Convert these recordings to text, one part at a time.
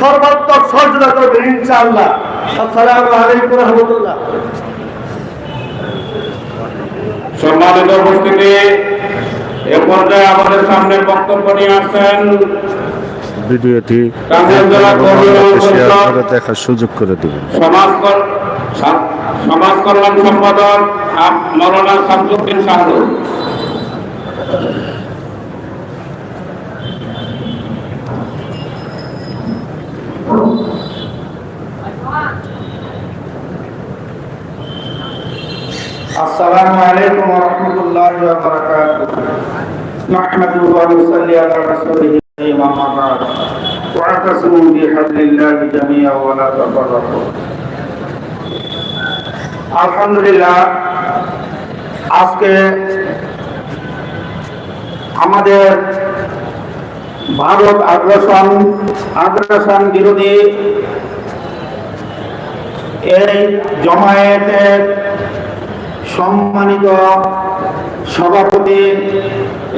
সর্বাত্মক সহযোগিতা করবেন ইনশাআল্লাহ। আসসালামু আলাইকুম রহমতুল্লাহ। সম্মানিত উপস্থিতি এ পর্যায়ে আমাদের সামনে বক্তব্য নিয়ে আসছেন ভিডিওটি শেয়ার করে দেখার সুযোগ করে দেবেন। সমাজ সমাজ কল্যাণ সম্পাদক মৌলানা শামসুদ্দিন শাহরুখ। السلام عليكم ورحمة الله وبركاته نحمده ونصلي على رسوله أما بعد واعتصموا بحبل الله جميعا ولا تفرقوا আলহামদুলিল্লাহ আজকে আমাদের ভারত আগ্রাসন আগ্রাসন বিরোধী এই জমায়েতের সম্মানিত সভাপতি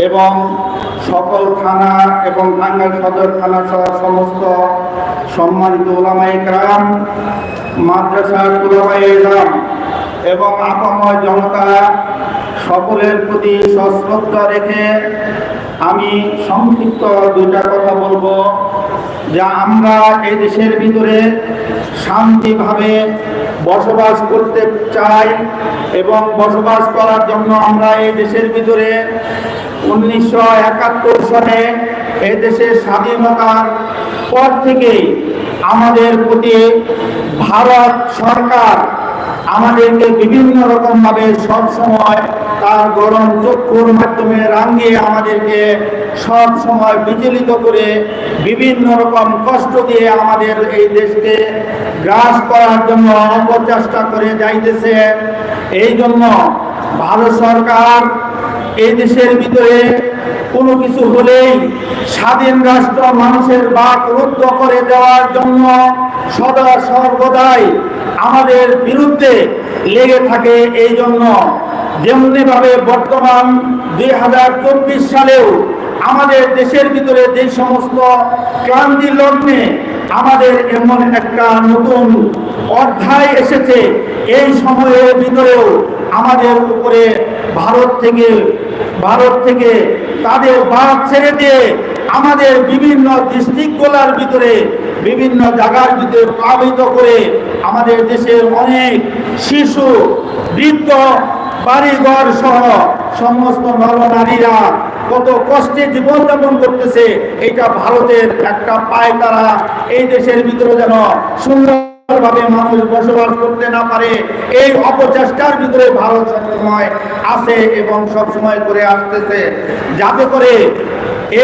এবং সকল থানা এবং টাঙ্গাইল সদর থানা সহ সমস্ত সম্মানিত ওলামাই গ্রাম মাদ্রাসার ওলামাই এবং আপাময় জনতা সকলের প্রতি সশ্রদ্ধা রেখে আমি সংক্ষিপ্ত দুইটা কথা বলব, যা আমরা এই দেশের ভিতরে শান্তিভাবে বসবাস করতে চাই এবং বসবাস করার জন্য আমরা এই দেশের ভিতরে উনিশশো একাত্তর সালে এই দেশের স্বাধীনতার পর থেকেই আমাদের প্রতি ভারত সরকার আমাদেরকে বিভিন্ন রকম ভাবে সব সময় তার গরম চক্ষুর মাধ্যমে রাঙিয়ে আমাদেরকে সব সময় বিচলিত করে বিভিন্ন রকম কষ্ট দিয়ে আমাদের এই দেশকে গ্রাস করার জন্য অপচেষ্টা করে যাইতেছে। এই জন্য ভারত সরকার এই দেশের ভিতরে কোনো কিছু হলেই স্বাধীন রাষ্ট্র মানুষের বাক রুদ্ধ করে দেওয়ার জন্য সদা সর্বদাই আমাদের বিরুদ্ধে লেগে থাকে। এই জন্য যেমনি ভাবে বর্তমান দুই হাজার চব্বিশ সালেও আমাদের দেশের ভিতরে যে সমস্ত ক্লান্তি লগ্নে আমাদের এমন একটা নতুন অধ্যায় এসেছে, এই সময়ের ভিতরেও আমাদের উপরে ভারত থেকে ভারত থেকে তাদের বাদ ছেড়ে দিয়ে আমাদের বিভিন্ন ডিস্ট্রিক্টগুলোর ভিতরে, বিভিন্ন জায়গার ভিতরে প্লাবিত করে আমাদের দেশের অনেক শিশু, বৃদ্ধ বাড়িঘর সহ সমস্ত নরনারীরা কত কষ্টে জীবনযাপন করতেছে, এটা ভারতের একটা পায় তারা এই দেশের ভিতরে যেন সুন্দর ভাবে মানুষ বসবাস করতে না পারে, এই অপচেষ্টার ভিতরে ভারত সবসময় আছে এবং সবসময় করে আসতেছে। যাতে করে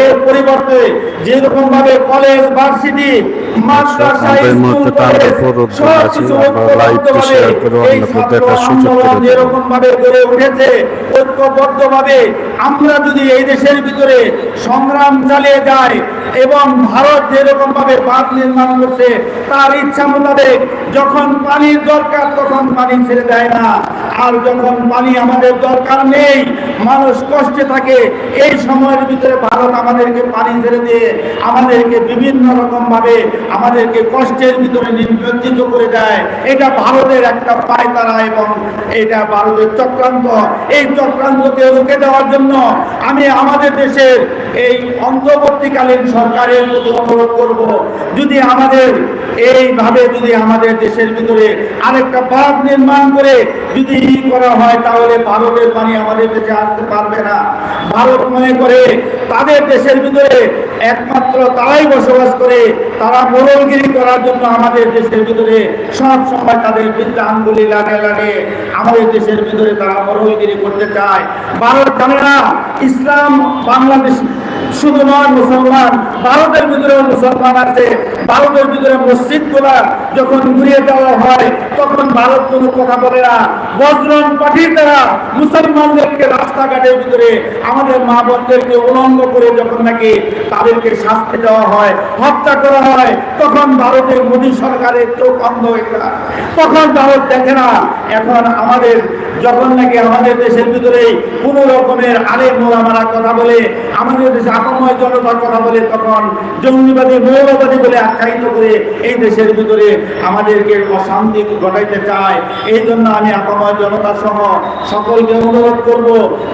এর পরিবর্তে যেরকম ভাবে কলেজ, ভার্সিটি আছে, আমরা লাইভটি শেয়ার করে অন্যকে দেখার সুযোগ করে যেরকম ভাবে গড়ে উঠেছে ঐক্যবদ্ধভাবে আমরা যদি এই দেশের ভিতরে সংগ্রাম চালিয়ে যাই এবং ভারত যেরকম ভাবে বাঁধ নির্মাণ করছে তার ইচ্ছা মোতাবেক যখন পানির দরকার তখন পানি ছেড়ে দেয় না। আর যখন পানি আমাদের দরকার নেই মানুষ কষ্টে থাকে এই সময়ের ভিতরে ভারত আমাদেরকে পানি ছেড়ে দিয়ে আমাদেরকে বিভিন্ন রকম ভাবে আমাদেরকে কষ্টের ভিতরে নিবন্ধিত করে দেয়। এটা ভারতের একটা পায়তারা এবং এটা ভারতের চক্রান্ত। এই চক্রান্তকে রুখে দেওয়ার জন্য আমি আমাদের দেশের এই অন্তর্বর্তীকালীন সরকারের প্রতি অনুরোধ করব। যদি আমাদের, এইভাবে যদি আমাদের দেশের ভিতরে আরেকটা বাঁধ নির্মাণ করে যদি ই করা হয়, তাহলে ভারতের পানি আমাদের দেশে আসতে পারবে না। ভারত মনে করে তাদের দেশের ভিতরে একমাত্র তারাই বসবাস করে, তারা মোড়লগিরি করার জন্য আমাদের দেশের ভিতরে সব সময় তাদের বিদ্যা আঙ্গুলি লাগে লাগে আমাদের দেশের ভিতরে তারা মোড়লগিরি করতে চায়। ভারত জানে না, ইসলাম বাংলাদেশ শুধু নয় মুসলমান, ভারতের ভিতরে মুসলমান আছে। ভারতের ভিতরে মসজিদগুলা যখন ঘুরিয়ে দেওয়া হয়, তখন ভারত কোনো কথা বলে না। বজরং পাঠিয়ে তারা মুসলমানদেরকে রাস্তাঘাটের ভিতরে, আমাদের মা বোনদেরকে উলঙ্গ করে যখন নাকি তাদেরকে শাস্তি দেওয়া হয়, হত্যা করা হয়, তখন ভারতের মোদী সরকারের চোখ অন্ধ হয়ে তখন ভারত দেখে না, এখন আমাদের যখন নাকি আমাদের দেশের ভিতরে কোন রকমের আলে মোলামারা কথা বলে, আমাদের দেশে আপময় জনতার কথা বলে, তখন জঙ্গিবাদী, মৌলবাদী বলে আখ্যায়িত করে এই দেশের ভিতরে আমাদেরকে অশান্তি ঘটাইতে চায়। এই জন্য আমি আপময় জনতা সহ সকলকে অনুরোধ করব,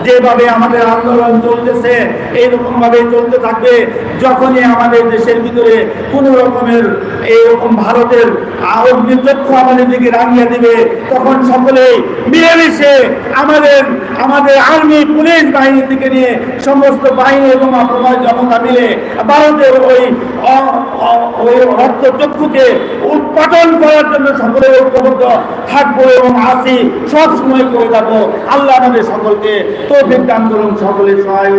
যেভাবে আমাদের আন্দোলন চলতেছে এইরকম ভাবে চলতে থাকবে। যখনই আমাদের দেশের ভিতরে কোন রকমের এইরকম ভারতের অগ্নিচক্ষ আমাদের দিকে রাঙিয়ে দিবে, তখন সকলেই মিলেমিশে আমাদের আমাদের আর্মি, পুলিশ বাহিনী থেকে নিয়ে সমস্ত বাহিনী এবং আপনার জনতা মিলে ভারতের ওই ওই রক্তচক্ষুকে উৎপাদন করার জন্য সকলে ঐক্যবদ্ধ থাকব এবং আসি, সব সময় করে যাব। আল্লাহ আমাদের সকলকে তৌফিক দান করুন সকলের সহায়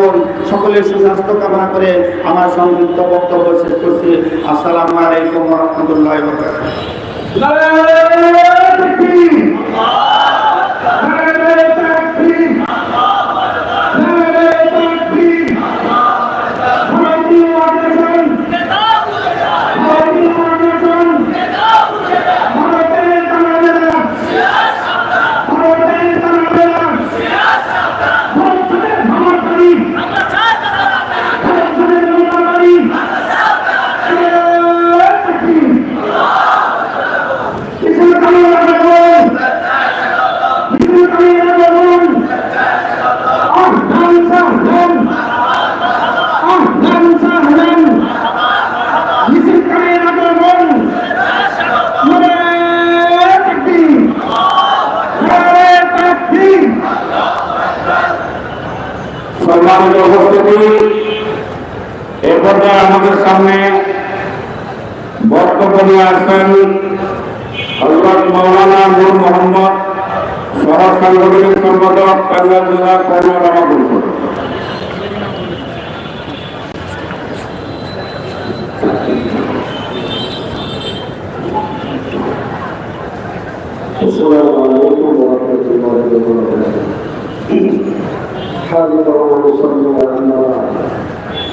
সকলের সুস্বাস্থ্য কামনা করে আমার সংযুক্ত বক্তব্য শেষ করছি। আসসালামু আলাইকুম রহমতুল্লাহ সম্মানিত উপস্থিতি এ পর্যায়ে আমাদের সামনে বক্তব্য নিয়ে আসছেন হজরত মৌলানা নূর মোহাম্মদ সহ সাংগঠনিক সম্পাদক টাঙ্গাইল জেলা কর্ম রামাপুর السلام عليكم ورحمة الله وبركاته حامد ونصلي على النبي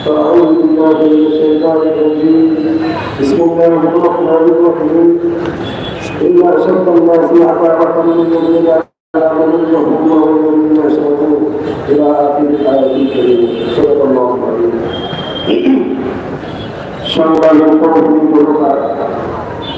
فأعوذ بالله من الشيطان الرجيم بسم الله الرحمن الرحيم إن أشد الناس عذابا للذين آمنوا وهم والذين أشركوا إلى آخر الآية الكريمة صدق الله العظيم সংগ্রামের প্রভৃতি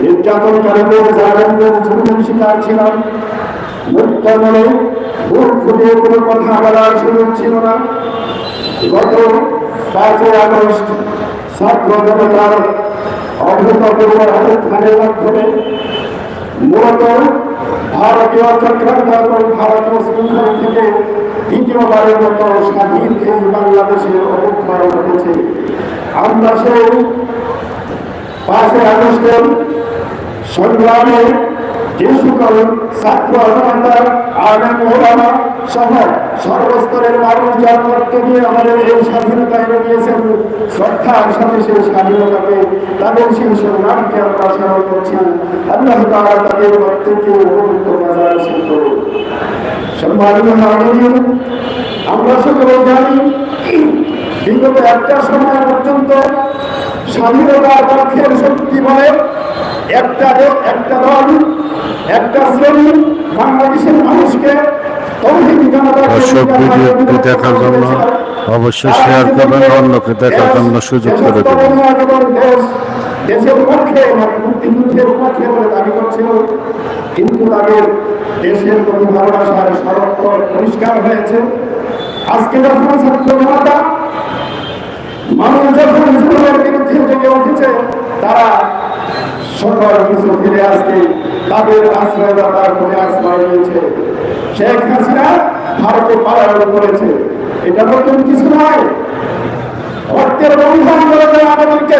নির্যাতন কারণের জাগরণের ঝুঁকির শিকার ছিলাম, মুক্ত মনে বুক ফুটিয়ে কোনো কথা বলার সুযোগ ছিল না। গত পাঁচই আগস্ট ছাত্র অভূতপূর্ব অবস্থানের মাধ্যমে মূলত ভারতীয় চক্রান্ত এবং ভারতীয় শৃঙ্খল থেকে দ্বিতীয়বারের মতো স্বাধীন এই বাংলাদেশের ঘটেছে। আমরা সেই পাঁচই আগস্টের সংগ্রামে সকল ছাত্র জনতা আগাম ওলামা সহ সর্বস্তরের মানুষ যার রক্ত দিয়ে আমাদের এই স্বাধীনতা এনে দিয়েছেন, শ্রদ্ধার সাথে সেই স্বাধীনতাকে, তাদের সেই সংগ্রামকে আমরা স্মরণ করছি। আল্লাহ তাআলা তাদের প্রত্যেককে উপযুক্ত আসেন করুন। সম্মানিত আমরা সকলে জানি, বিগত একটা সময় পর্যন্ত স্বাধীনতার পক্ষের শক্তি বলে একটা একটা দল একটা শ্রেণি বাংলাদেশের মানুষকে তৌহিদি জনতার দর্শক ভিডিওটি দেখার জন্য অবশ্যই শেয়ার করবেন অন্যকে দেখার জন্য সুযোগ করে দেবেন। দেশ দেশের পক্ষে মানে মুক্তিযুদ্ধের পক্ষে বলে দাবি করছিল কিন্তু তাদের দেশের প্রতি ভালোবাসার সরক্ষণ পরিষ্কার হয়েছে। আজকে যখন ছাত্র জনতা মানুষ যখন জুলুমের বিরুদ্ধে জেগে উঠেছে তারা সকল কিছু ফিরে আসতে তাদের আশ্রয় দাতার আশ্রয় শেখ হাসিনা ভারতে করেছে। এটা নতুন কিছু নয়। আমাদেরকে,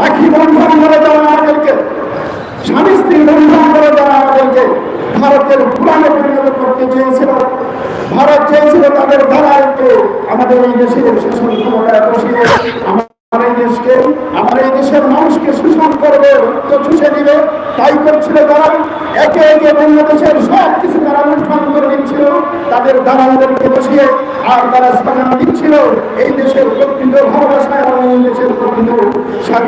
রাখি বন্ধন করে আমাদেরকে, স্বামী স্ত্রী বন্ধন করে আমাদেরকে ভারতের পুরাণে পরিণত করতে চেয়েছিল। ভারত চেয়েছিল তাদের দালালকে আমাদের এই দেশের শাসন ক্ষমতায় বসিয়ে, আমার এই দেশকে, আমার এই দেশের মানুষকে শোষণ করবে তো চুষে দিবে। তাই করছিল তারা। একে একে বাংলাদেশের সব কিছু তারা অনুষ্ঠান করে দিচ্ছিল তাদের দালালদেরকে বসিয়ে আর তারা স্থান দিচ্ছিল। এই দেশের প্রকৃত ভালোবাসা এবং এই দেশের প্রকৃত